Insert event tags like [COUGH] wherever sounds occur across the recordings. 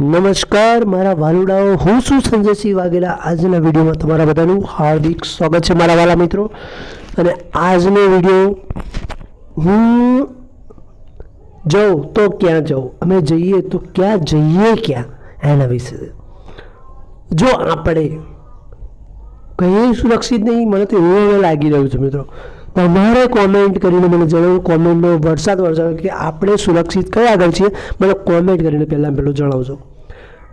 નમસ્કાર, મારા વાલુડાઓ, હું છું સંજયસિંહ વાઘેલા. આજના વિડીયોમાં તમારા બધાનું હાર્દિક સ્વાગત છે મારા વાલા મિત્રો. અને આજનો વીડિયો, હું જાઉં તો ક્યાં જાઉં? અમે જઈએ તો ક્યાં જઈએ ક્યાં? એના વિશે. જો આપણે કહીએ સુરક્ષિત નહીં, મને તો એવું લાગી રહ્યું છે મિત્રો. તમારે કોમેન્ટ કરીને મને જણાવો. કોમેન્ટનો વરસાદ વરસાદ કે આપણે સુરક્ષિત કયા આગળ છીએ? મને કોમેન્ટ કરીને પહેલાં પહેલું જણાવજો.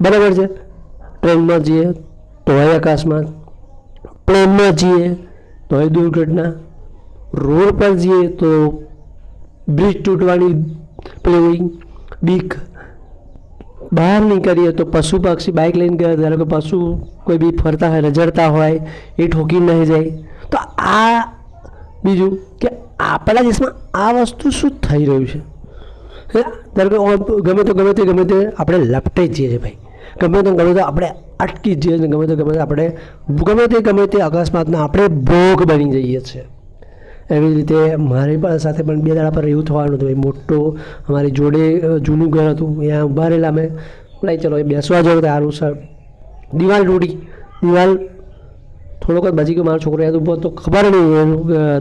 બરાબર છે? ટ્રેનમાં જઈએ તોય આકાશમાં. પ્લેનમાં જઈએ તોય દુર્ઘટના. રોડ પર જઈએ તો બ્રિજ તૂટવાની પેલી બીક. બહાર નીકળીએ તો પશુ પક્ષી બાઇક લઈને ગયા. ધારો કે પશુ કોઈ બી ફરતા હોય રજડતા હોય, એ ઠોકી નહીં જાય. તો આ બીજું કે આપણા દેશમાં આ વસ્તુ શું થઈ રહ્યું છે? ધારો કે ગમે તો ગમે તે ગમે તે આપણે લપટે જ જઈએ ભાઈ. ગમે તો ગમે તો આપણે અટકી જઈએ છીએ, ગમે તો, ગમે તે આપણે ગમે તે ગમે તે અકસ્માતના આપણે ભોગ બની જઈએ છીએ. એવી રીતે મારી પણ સાથે પણ બે દાડા પર એવું થવાનું હતું. એ મોટો અમારી જોડે જૂનું ઘર હતું. ત્યાં ઊભા રહેલા અમે. લઈ ચલો, એ બેસવા જવું સારું સર. દિવાલ તૂટી. દિવાલ થોડોક જ બચી ગયો મારો છોકરો. યાદ ઊભો તો ખબર નહીં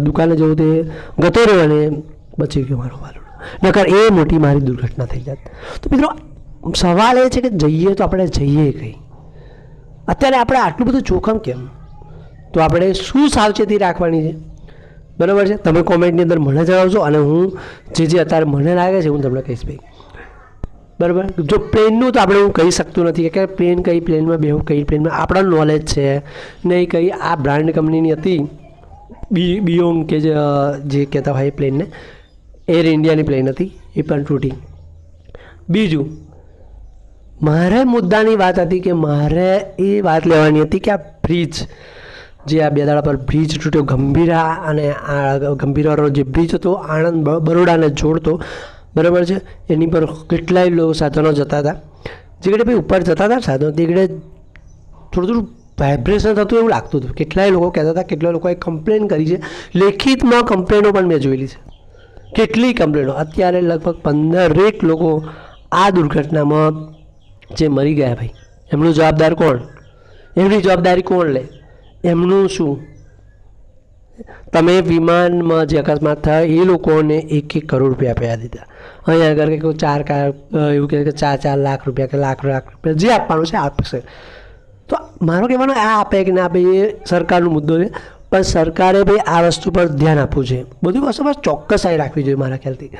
દુકાને જવું તે ગતો રહ્યો અને બચી ગયો મારો વાલો નકર એ મોટી મારી દુર્ઘટના થઈ જાત. તો મિત્રો, સવાલ એ છે કે જઈએ તો આપણે જઈએ કંઈ? અત્યારે આપણે આટલું બધું જોખમ કેમ? તો આપણે શું સાવચેતી રાખવાની છે? બરાબર છે? તમે કોમેન્ટની અંદર મને જણાવજો અને હું જે જે અત્યારે મને લાગે છે હું તમને કહીશ ભાઈ. બરાબર? જો પ્લેનનું તો આપણે હું કહી શકતું નથી કે પ્લેન કઈ પ્લેનમાં બેહું, કઈ પ્લેનમાં. આપણા નોલેજ છે. નહીં કઈ આ બ્રાન્ડ કંપનીની હતી, બી, બિયોંગ કે જે કહેતા હોય એ પ્લેનને. એર ઇન્ડિયાની પ્લેન હતી, એ પણ તૂટી. બીજું, મારે મુદ્દાની વાત હતી કે મારે એ વાત લેવાની હતી કે આ બ્રિજ જે આ બે દાડા પર બ્રિજ તૂટ્યો ગંભીરા અને આ ગંભીરાનો જે બ્રિજ હતો, આણંદ બરોડાને જોડતો બરાબર છે? એની પર કેટલાય લોકો સાધનો જતા હતા. જે કડે ભાઈ ઉપર જતા હતા સાધનો, તે થોડું થોડું વાઇબ્રેશન થતું એવું લાગતું હતું. કેટલાય લોકો કહેતા હતા, કેટલાય લોકોએ કમ્પ્લેન કરી છે. લેખિતમાં કમ્પ્લેનો પણ મેં જોયેલી છે. કેટલી કમ્પ્લેનો અત્યારે લગભગ પંદરેક લોકો આ દુર્ઘટનામાં જે મરી ગયા ભાઈ. એમનું જવાબદાર કોણ? એમની જવાબદારી કોણ લે? એમનું શું? તમે વિમાનમાં જે અકસ્માત થયા, એ લોકોને એક એક કરોડ રૂપિયા આપ્યા દીધા. અહીંયા આગળ કે ચાર કાર એવું કે ચાર ચાર લાખ રૂપિયા કે લાખ લાખ રૂપિયા જે આપવાનું છે આપશે તો મારો કહેવાનો આ આપે કે ના આપે, એ સરકારનો મુદ્દો છે. પણ સરકારે ભાઈ આ વસ્તુ પર ધ્યાન આપવું છે બધી વસ્તુ પર ચોક્કસાઈ રાખવી જોઈએ મારા ખ્યાલથી.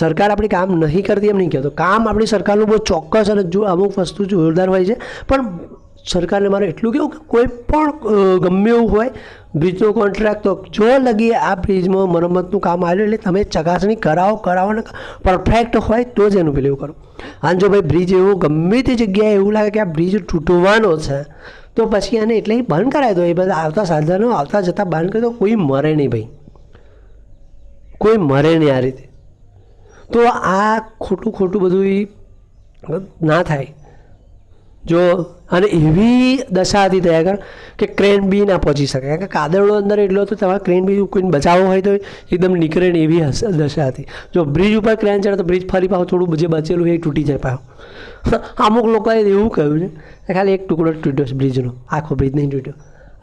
સરકાર આપણી કામ નહીં કરતી એમ નહીં કહેતો. કામ આપણી સરકારનું બહુ ચોક્કસ અને જો અમુક વસ્તુ જોરદાર હોય છે. પણ સરકારને મારે એટલું કહેવું કે કોઈ પણ ગમે એવું હોય બ્રિજનો કોન્ટ્રાક્ટ તો જો લગી આ બ્રિજમાં મરમ્મતનું કામ આવ્યું એટલે તમે ચકાસણી કરાવો કરાવો ને પરફેક્ટ હોય તો જ એનું પેલું કરો. અને જો ભાઈ બ્રિજ એવું ગમે તે જગ્યાએ એવું લાગે કે આ બ્રિજ તૂટવાનો છે, તો પછી આને એટલે બંધ કરાવી દો. એ બધા આવતા સાધનો આવતા જતા બંધ કરી દો. કોઈ મરે નહીં ભાઈ. કોઈ મરે નહીં આ રીતે. તો આ ખોટું ખોટું બધું ના થાય. જો, અને એવી દશા હતી ત્યાં આગળ કે ક્રેન બી ના પહોંચી શકે. કારણ કે કાદવડો અંદર એટલો હતો, તમારે ક્રેન બી કોઈને બચાવવો હોય તો એકદમ નીકળે ને એવી દશા હતી. જો બ્રિજ ઉપર ક્રેન ચડે તો બ્રિજ ફરી પાછું થોડું જે બચેલું એ તૂટી જાય પાછું. [LAUGHS] અમુક લોકોએ એવું કહ્યું છે ખાલી એક ટુકડો તૂટ્યો છે બ્રિજનો આખો બ્રિજ નહીં તૂટ્યો.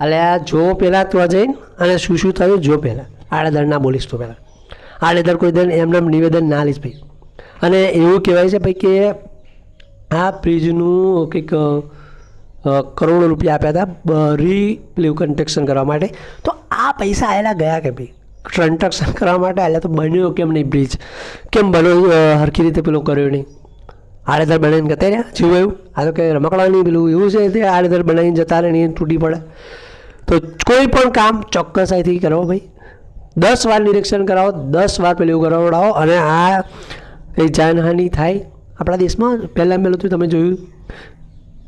એટલે આ જો પહેલાં તો જઈને અને શું શું થયું? જો પહેલાં. આડેદર ના બોલીશ તો પહેલાં. આડેધર કોઈ દર એમને એમ નિવેદન ના લઈશ ભાઈ. અને એવું કહેવાય છે ભાઈ કે આ બ્રિજનું કંઈક કરોડો રૂપિયા આપ્યા હતા રી પેલું કન્સ્ટ્રક્શન કરવા માટે. તો આ પૈસા આવેલા ગયા કે ભાઈ? કન્સ્ટ્રક્શન [LAUGHS] કરવા માટે આવેલા તો બન્યો કેમ નહીં બ્રિજ કેમ બન્યો? હરખી રીતે પેલો કર્યો નહીં. આડેધર બનાવીને જતા રહ્યા? જેવું એવું? આ તો કે રમકડાની પેલું એવું છે તે આડેધર બનાવીને જતા રહે નહીં તૂટી પડે. તો કોઈ પણ કામ ચોક્કસાઈથી કરો ભાઈ. દસ વાર નિરીક્ષણ કરાવો, દસ વાર પેલું કરાવડાવો અને આ કંઈ જાનહાનિ થાય આપણા દેશમાં પહેલાં પહેલું તો તમે જોયું,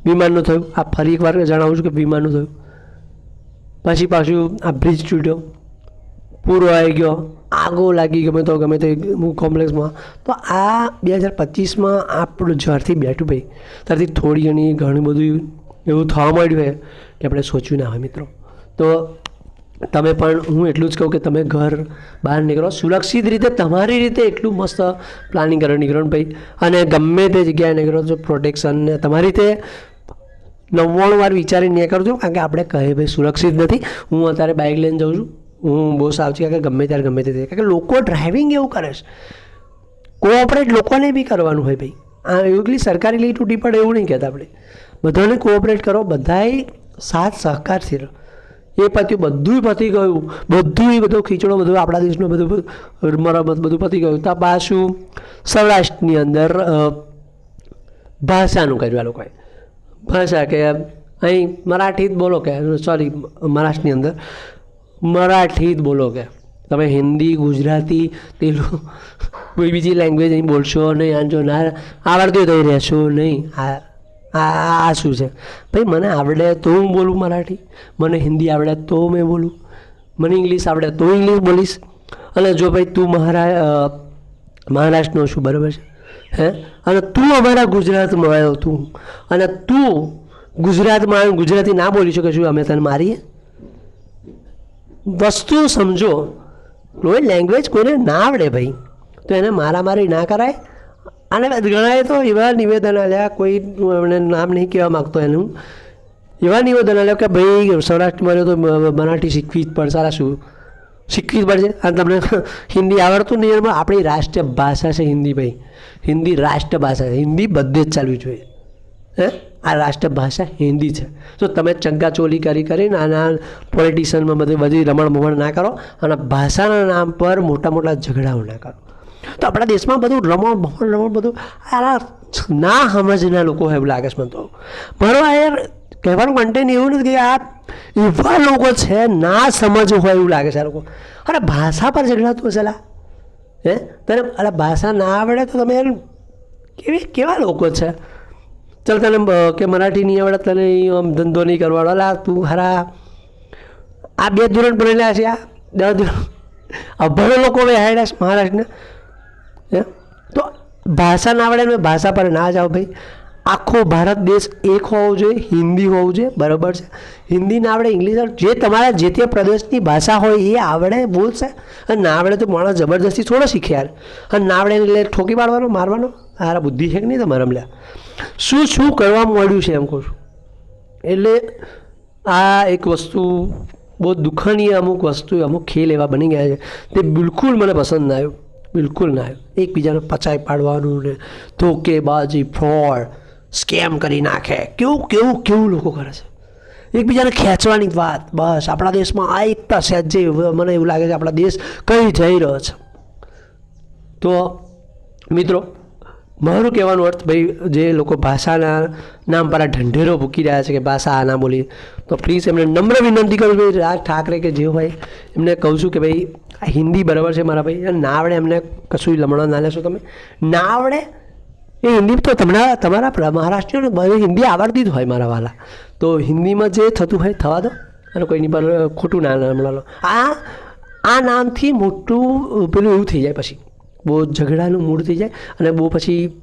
વિમાનનું થયું. આ ફરી એકવાર જણાવું છું કે વિમાનનું થયું. પછી પાછું આ બ્રિજ તૂટ્યો. પૂરો આવી ગયો. આગો લાગી ગમે તો, ગમે તે કોમ્પ્લેક્સમાં. તો આ બે હજાર પચીસમાં આપણું જ્યારથી બેઠું ભાઈ, ત્યારથી થોડી ઘણી ઘણું બધું એવું થવા માંડ્યું હોય કે આપણે સોચ્યું ના હોય મિત્રો. તો તમે પણ, હું એટલું જ કહું કે તમે ઘર બહાર નીકળો. સુરક્ષિત રીતે, તમારી રીતે એટલું મસ્ત પ્લાનિંગ કરો નીકળો ને ભાઈ અને ગમે તે જગ્યાએ નીકળો છો પ્રોટેક્શન ને, તમારી રીતે નવ્વાણું વાર વિચારીને નહીં કરજો, કારણ કે આપણે કહે ભાઈ સુરક્ષિત નથી. હું અત્યારે બાઇક લઈને જાઉં છું. હું બહુ સાવચી કારણ કે ગમે ત્યારે ગમે તે કારણ કે લોકો ડ્રાઇવિંગ એવું કરે છે. કોઓપરેટ લોકોને બી કરવાનું હોય ભાઈ. આ એકલી સરકારી લઈ તૂટી પડે એવું નહીં કહેતા આપણે. બધાને કોઓપરેટ કરો બધાએ સાથ સહકારથી રહો. એ પત્યું બધું પતી ગયું. બધું એ બધો ખીચડો, બધું આપણા દેશનું બધું મરમત બધું પતી ગયું. તો પાછું સૌરાષ્ટ્રની અંદર ભાષાનું કર્યું આ લોકોએ. ભાષા કે અહીં મરાઠી જ બોલો કે, સોરી, મહારાષ્ટ્રની અંદર મરાઠી જ બોલો કે. તમે હિન્દી, ગુજરાતી, તેલુગુ, કોઈ બીજી લેંગ્વેજ અહીં બોલશો નહીં આંજો ના, આવડતું તો અહીં રહેશો નહીં. આ આ, આ- શું છે? ભાઈ, મને આવડે તો હું બોલું મરાઠી. મને હિન્દી આવડે તો મેં બોલું. મને ઇંગ્લિશ આવડે તો ઇંગ્લિશ બોલીશ. અને જો ભાઈ તું મહારા મહારાષ્ટ્રનો છું, બરાબર છે? હે? અને તું અમારા ગુજરાતમાં આવ્યો તું. અને તું ગુજરાતમાં આવ્યો, ગુજરાતી ના બોલી શકે છું અમે તને મારીએ? વસ્તુ સમજો. કોઈ લેંગ્વેજ કોઈને ના આવડે ભાઈ. તો એને મારામારી ના કરાય. અને ઘણાએ તો એવા નિવેદન આલ્યા કોઈ એમને નામ નહીં કહેવા માગતો એનું. એવા નિવેદન આલ્યા કે ભાઈ સૌરાષ્ટ્રમાં રહ્યો તો મરાઠી શીખવી જ પડશે સારા શું? શીખવી જ પડશે અને તમને [LAUGHS] હિન્દી આવડતું નહીં, એમાં આપણી રાષ્ટ્રીય ભાષા છે હિન્દી ભાઈ. હિન્દી રાષ્ટ્ર ભાષા છે. હિન્દી બધે જ ચાલવી જોઈએ. હે? આ રાષ્ટ્ર ભાષા હિન્દી છે. તો તમે ચંગાચોલી કરી કરીને આના પોલિટિશિયનમાં બધી બધી રમણ ભમણ ના કરો અને ભાષાના નામ પર મોટા મોટા ઝઘડાઓ ના કરો. તો આપણા દેશમાં બધું રમણ ભમણ રમણ બધું આ ના સમજના લોકો એવું લાગે છે મને તો. બરાબર યાર કહેવાનું કન્ટેન્ટ એવું નથી કે આ એવા લોકો છે, ના સમજવું હોય એવું લાગે છે આ લોકો. અરે ભાષા પર ઝઘડાતું હશે હે? તને અરે ભાષા ના આવડે તો તમે કેવી, કેવા લોકો છે? ચાલ તને કે મરાઠી નહીં આવડે તને આમ ધંધો નહીં કરવાનો. અલા, તું ખરા આ બે ધોરણ ભણેલા છે આ. દસ ધોરણ. અભણ લોકો હવે છે? મહારાષ્ટ્રના હે? તો ભાષા ના આવડે ને ભાષા પર ના જાઓ ભાઈ. આખો ભારત દેશ એક હોવો જોઈએ, હિન્દી હોવું જોઈએ, બરાબર છે? હિન્દી ના આવડે, ઇંગ્લિશ જે તમારા જે તે પ્રદેશની ભાષા હોય એ આવડે બોલશે અને ના આવડે તો માણસ જબરદસ્તી થોડો શીખે યાર. અને ના આવડે એટલે ઠોકી પાડવાનો, મારવાનો? હારા બુદ્ધિ છે કે નહીં તમારે લ્યા શું શું કરવા મળ્યું છે એમ કહું છું. એટલે આ એક વસ્તુ બહુ દુઃખનીય અમુક વસ્તુ, અમુક ખેલ એવા બની ગયા છે. તે બિલકુલ મને પસંદ ના આવ્યું. બિલકુલ ના. એકબીજાને પચાઈ પાડવાનું ને ધોકેબાજી ફ્રોડ, સ્કેમ કરી નાખે. કેવું કેવું કેવું લોકો કરે છે? એકબીજાને ખેંચવાની વાત. બસ, આપણા દેશમાં આ એકતા સહેજે મને એવું લાગે છે આપણા દેશ કઈ જઈ રહ્યો છે. તો મિત્રો મારું કહેવાનો અર્થ ભાઈ, જે લોકો ભાષાના નામ પર આ ઢંઢેરો ભૂકી રહ્યા છે કે ભાષા આ ના બોલી તો પ્લીઝ એમને નમ્ર વિનંતી કરું ભાઈ રાજ ઠાકરે કે જે હોય, એમને કહું છું કે ભાઈ હિન્દી બરાબર છે મારા ભાઈ ના આવડે એમને કશું લમણા ના લેશો તમે. ના આવડે એ હિન્દી તો તમને તમારા મહારાષ્ટ્રીયને હિન્દી આવડતી જ હોય મારા વાલા. તો હિન્દીમાં જે થતું હોય થવા દો, અને કોઈની પર ખોટું ના લમણા લો આ આ નામથી મોટું, પેલું એવું થઈ જાય પછી. બહુ ઝઘડાનું મૂડ થઈ જાય અને બહુ પછી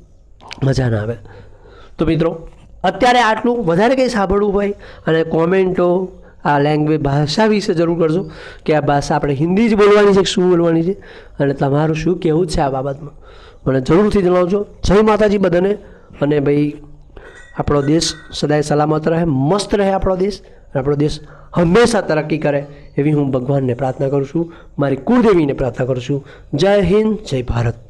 મજા ના આવે. તો મિત્રો, અત્યારે આટલું વધારે કંઈ સાંભળવું હોય અને કોમેન્ટો, આ લેંગ્વેજ ભાષા વિશે જરૂર કરજો, કે આ ભાષા આપણે હિન્દી જ બોલવાની છે કે શું બોલવાની છે અને તમારું શું કહેવું છે આ બાબતમાં. મને જરૂરથી જણાવજો. જય માતાજી બધાને અને ભાઈ, આપણો દેશ સદાય સલામત રહે, મસ્ત રહે આપણો દેશ અને આપણો દેશ હંમેશા તરક્કી કરે એવી હું ભગવાનને પ્રાર્થના કરું છું. મારી કુળદેવીને પ્રાર્થના કરું છું. જય હિન્દ, જય ભારત.